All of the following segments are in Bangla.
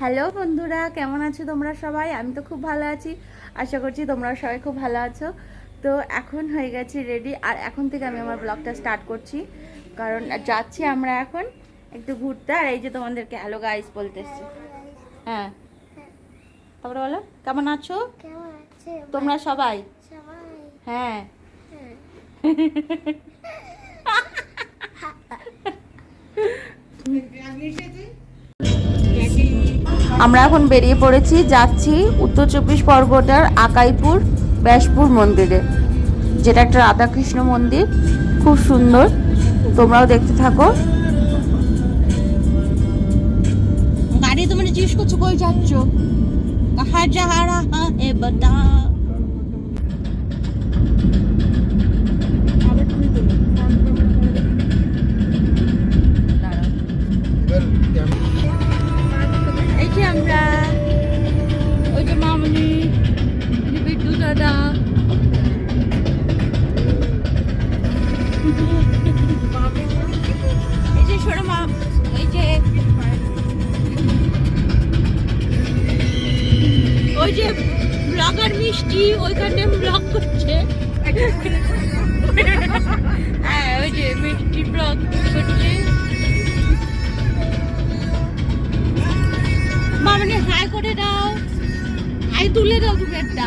হ্যালো বন্ধুরা কেমন আছো তোমরা সবাই? আমি তো খুব ভালো আছি। আশা করছি তোমরা সবাই খুব ভালো আছো। তো এখন হয়ে গেছি রেডি আর এখন থেকে আমি আমার ব্লগটা স্টার্ট করছি। কারণ যাচ্ছি আমরা এখন একটু ঘুরতে আর এই যে তোমাদেরকে হ্যালো গাইস বলতে এসছি হ্যাঁ। তারপরে বলো কেমন আছো? তোমরা সবাই? সবাই। হ্যাঁ হ্যাঁ। আমরা এখন বেরিয়ে পড়েছি যাচ্ছি উত্তর চব্বিশ পরগনার আকাইপুর ব্যাসপুর মন্দিরে যেটা একটা রাধাকৃষ্ণ মন্দির খুব সুন্দর তোমরাও দেখতে থাকো। গাড়ি তোমরা জিজ্ঞেস করছ কই যাচ্ছ? কাহা আমরা। ওই যে মামনি বিদ্যু দাদা এই যে যে ওই যে ব্লগার মিষ্টি, ওইখানে করছে। হ্যাঁ ওই যে মিষ্টি ব্লগ করছে। মামনি হাই করে দাও। হাই তুলে দাও তুমি একটা।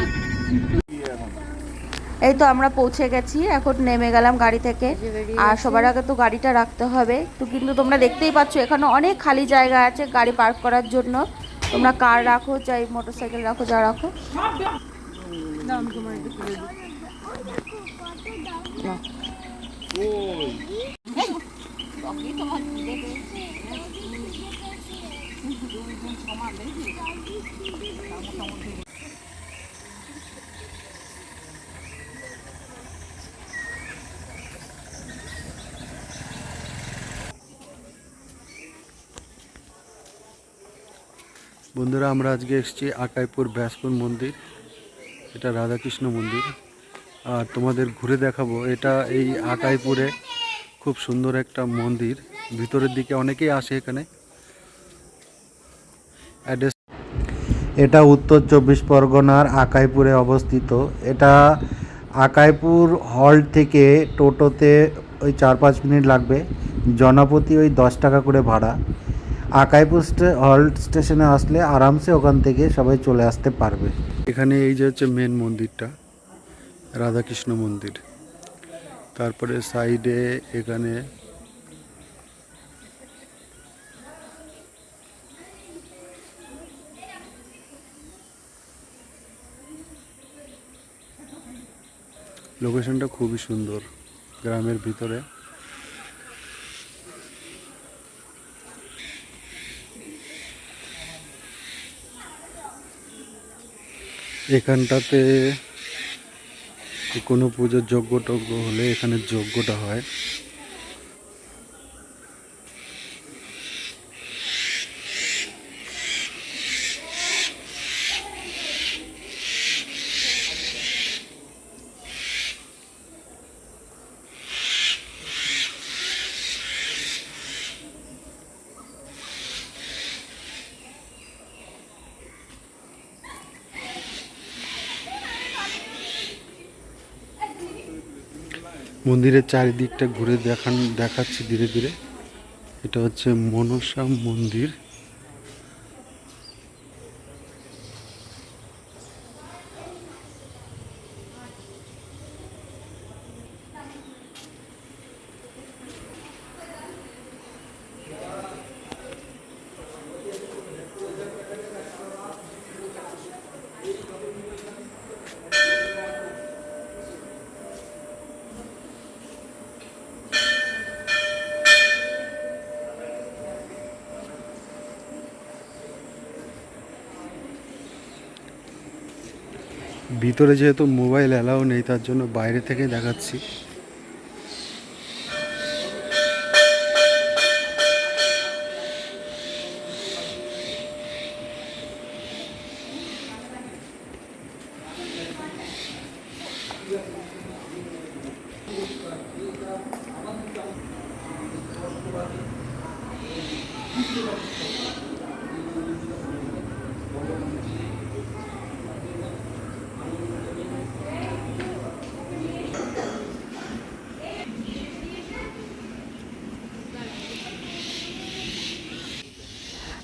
এই তো আমরা পৌঁছে গেছি এখন নেমে গেলাম গাড়ি থেকে। আর সবার আগে তো গাড়িটা রাখতে হবে। তো কিন্তু তোমরা দেখতেই পাচ্ছ এখানে অনেক খালি জায়গা আছে গাড়ি পার্ক করার জন্য। তোমরা কার রাখো চাই মোটর সাইকেল রাখো যা রাখো। নাও। বন্ধুরা, আমরা আজকে এসেছি আটাইপুর ব্যাসপুর মন্দির। এটা রাধাকৃষ্ণ মন্দির। আর তোমাদের ঘুরে দেখাবো, এটা এই আটাইপুরে খুব সুন্দর একটা মন্দির। ভিতরের দিকে অনেকেই আসে এখানে। এটা উত্তর চব্বিশ পরগনার আকাইপুরে অবস্থিত। এটা আকাইপুর হল থেকে টোটোতে ওই চার পাঁচ মিনিট লাগবে। জনপ্রতি ওই দশ টাকা করে ভাড়া। আকাইপুর হল স্টেশনে আসলে আরামসে ওখান থেকে সবাই চলে আসতে পারবে। এখানে এই যে হচ্ছে মেন মন্দিরটা, রাধাকৃষ্ণ মন্দির। তারপরে সাইডে এখানে লোকেশনটা খুবই সুন্দর গ্রামের ভিতরে। এখানটাতে কোনো পুজোর যজ্ঞ টজ্ঞ হলে এখানে যজ্ঞটা হয়। মন্দিরের চারিদিকটা ঘুরে দেখান দেখাচ্ছি ধীরে ধীরে। এটা হচ্ছে মনসা মন্দির। ভিতরে যেহেতু মোবাইল অ্যালাউ নেই তার জন্য বাইরে থেকে দেখাচ্ছি।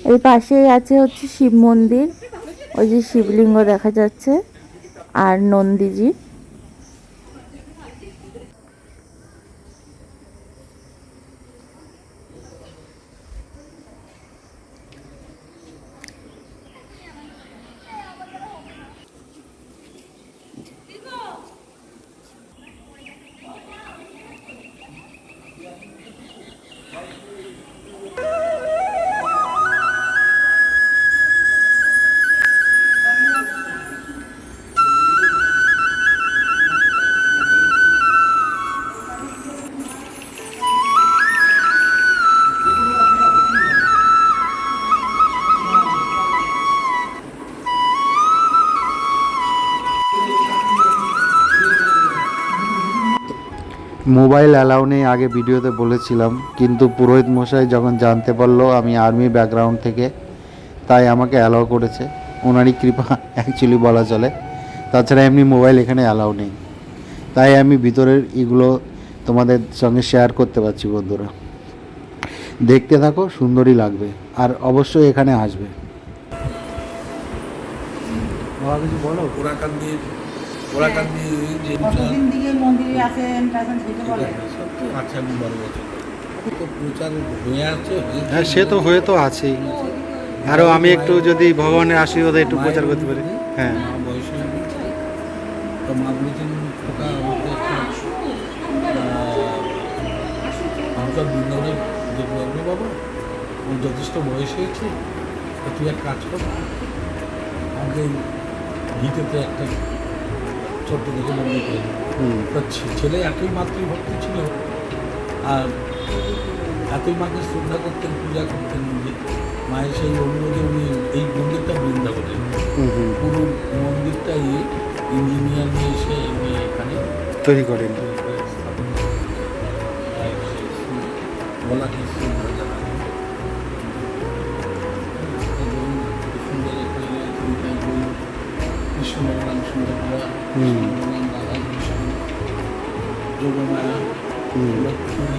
এই পাশেই আছে হচ্ছে শিব মন্দির ওই যে শিবলিঙ্গ দেখা যাচ্ছে আর নন্দীজি। মোবাইল অ্যালাউ নেই আগে ভিডিওতে বলেছিলাম। কিন্তু পুরোহিত মশাই যখন জানতে পারল আমি আর্মি ব্যাকগ্রাউন্ড থেকে তাই আমাকে অ্যালাউ করেছে। ওনারই কৃপা অ্যাকচুয়ালি বলা চলে। তাছাড়া এমনি মোবাইল এখানে অ্যালাউ নেই। তাই আমি ভিতরের এগুলো তোমাদের সঙ্গে শেয়ার করতে পারছি বন্ধুরা। দেখতে থাকো সুন্দরই লাগবে। আর অবশ্যই এখানে আসবে। কিছু বলো। ওরাকান্দি যে কতদিন দিকে মন্দিরে আসেন টাসেন সেটা বলে? পাঁচ আমি বারো বছর তো প্রচার হয়ে আছে হ্যাঁ সে তো হয়ে তো আছেই। আরও আমি একটু যদি ভগবানের আশীর্বাদে একটু প্রচার করতে পারি। হ্যাঁ। তো মা বলেছেন খোকা আমাকে বৃন্দাবনে বাবা যথেষ্ট বয়স হয়েছে তুই এক কাজ কর আমাকে ভিটেতে একটা ছোট্ট থেকে মন্দির করে তো ছেলে এতই মাতৃভক্তি ছিল। আর এতই মাকে শ্রদ্ধা করতেন পূজা করতেন যে মায়ের সেই অনুরোধে উনি এই মন্দিরটা বৃন্দাবনের। পুরো মন্দিরটাই ইঞ্জিনিয়ার নিয়ে এসে উনি এখানে তৈরি করেন। তৈরি করে যোগমায়া লক্ষ্মী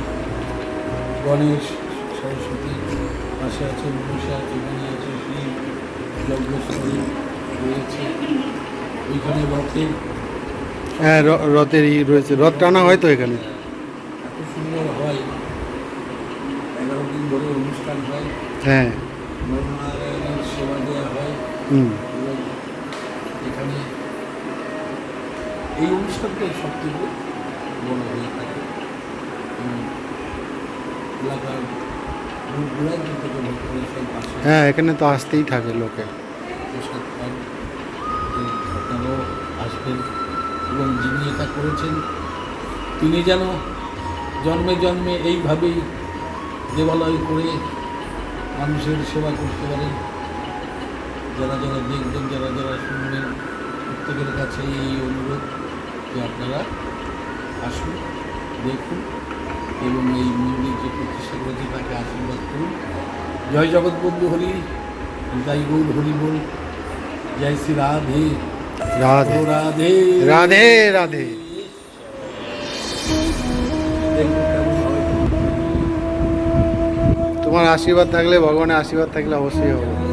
গণেশ সরস্বতী পাশে আছে মনীষা আছে এখানে আছে শিব যজ্ঞস্থলী রয়েছে ওইখানে রথের হ্যাঁ রথের ই রয়েছে। রথ টানা হয় তো এখানে? এত সুন্দর হয় এগারো দিন ধরে অনুষ্ঠান হয়। হ্যাঁ। নরনারায়ণের সেবা দেওয়া হয়। হুম এবং এখানে এই অনুষ্ঠানটাই সব থেকে। বড় হয়ে থাকে এলাকার হ্যাঁ এখানে তো আসতেই থাকে লোকে। আপনারাও আসবেন। এবং যিনি এটা করেছেন তিনি যেন জন্মে জন্মে এইভাবেই দেবালয় করে মানুষের সেবা করতে পারেন। যারা যারা দেখবেন যারা যারা শুনবেন প্রত্যেকের কাছে এই অনুরোধ। যে আপনারা আসুন দেখুন এবং এই মন্দির যে প্রতিষ্ঠা করেছে তাকে আশীর্বাদ করুন। জয় জগৎবন্ধু হরি জয় গৌর হরি বল জয় শ্রী রাধে। রাধে। রাধে। রাধে রাধে। তোমার আশীর্বাদ থাকলে ভগবানের আশীর্বাদ থাকলে অবশ্যই হবে।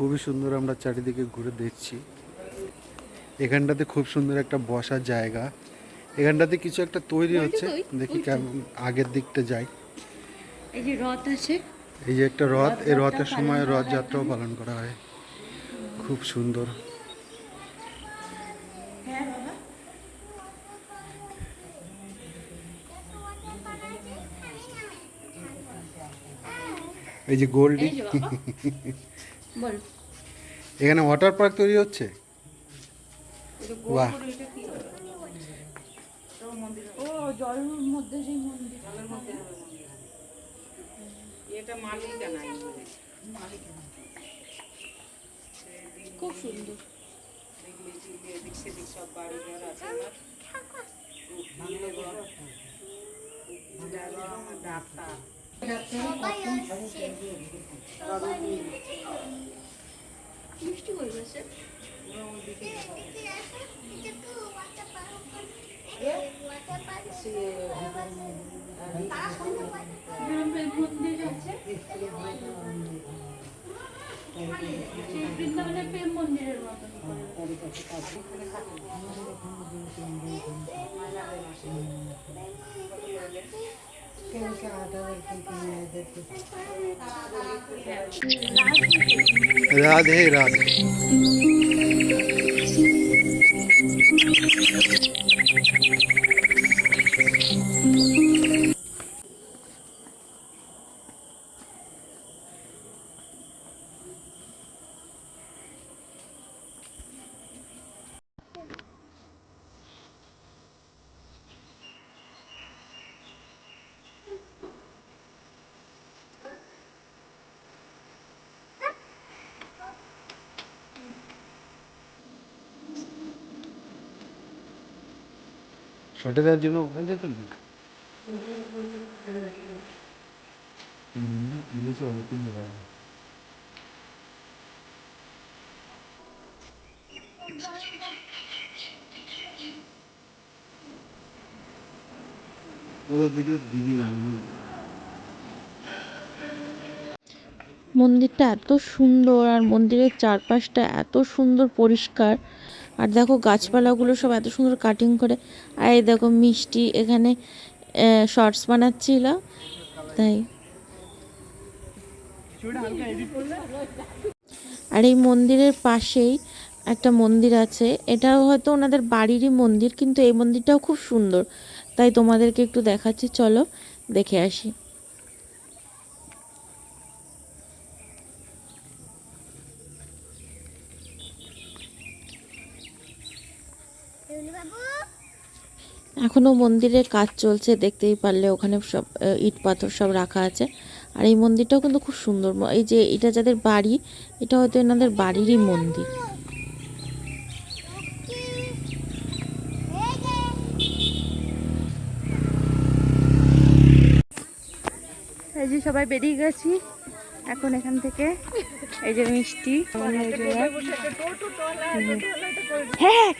খুবই সুন্দর আমরা চারিদিকে ঘুরে দেখছি। এখানটাতে খুব সুন্দর একটা বসার জায়গা। এখানটাতে কিছু একটা তৈরি হচ্ছে। দেখি কেমন আগের দিকটা যাই। এই যে রথ আছে। এই যে একটা রথ এই রথের সময় রথযাত্রাও পালন করা হয়। খুব সুন্দর। এই যে গোল্ডি। এই যে বাবা। বল। এখানে ওয়াটার পার্ক তৈরি হচ্ছে? বাহ। ও জলের মধ্যে সেই মন্দির। এটা মালিকানা খুব সুন্দর। সব বাড়ি। ঘর আছে ডাক্তার। মিষ্টি হয়ে গেছে বৃন্দাবনের প্রেম মন্দিরের মতন করে। রাধে রাধে জন্য ওখানে যেত মন্দিরটা এত সুন্দর আর মন্দিরের চারপাশটা এত সুন্দর পরিষ্কার। আর দেখো গাছপালাগুলো সব এত সুন্দর কাটিং করে। আর এই দেখো মিষ্টি এখানে শর্টস বানাচ্ছিল। তাই। আর এই মন্দিরের পাশেই একটা মন্দির আছে। এটাও হয়তো ওনাদের বাড়িরই মন্দির, কিন্তু এই মন্দিরটাও খুব সুন্দর। তাই তোমাদেরকে একটু দেখাচ্ছি, চলো দেখে আসি। এখনও মন্দিরের কাজ চলছে দেখতেই পারলে ওখানে সব ইট পাথর সব রাখা আছে। আর এই মন্দিরটাও কিন্তু খুব সুন্দর। এই যে এটা যাদের বাড়ি এটা হয়তো এনাদের বাড়িরই মন্দির। এই যে সবাই বেরিয়ে গেছি। এখন এখান থেকে এই যে মিষ্টি। হ্যাঁ।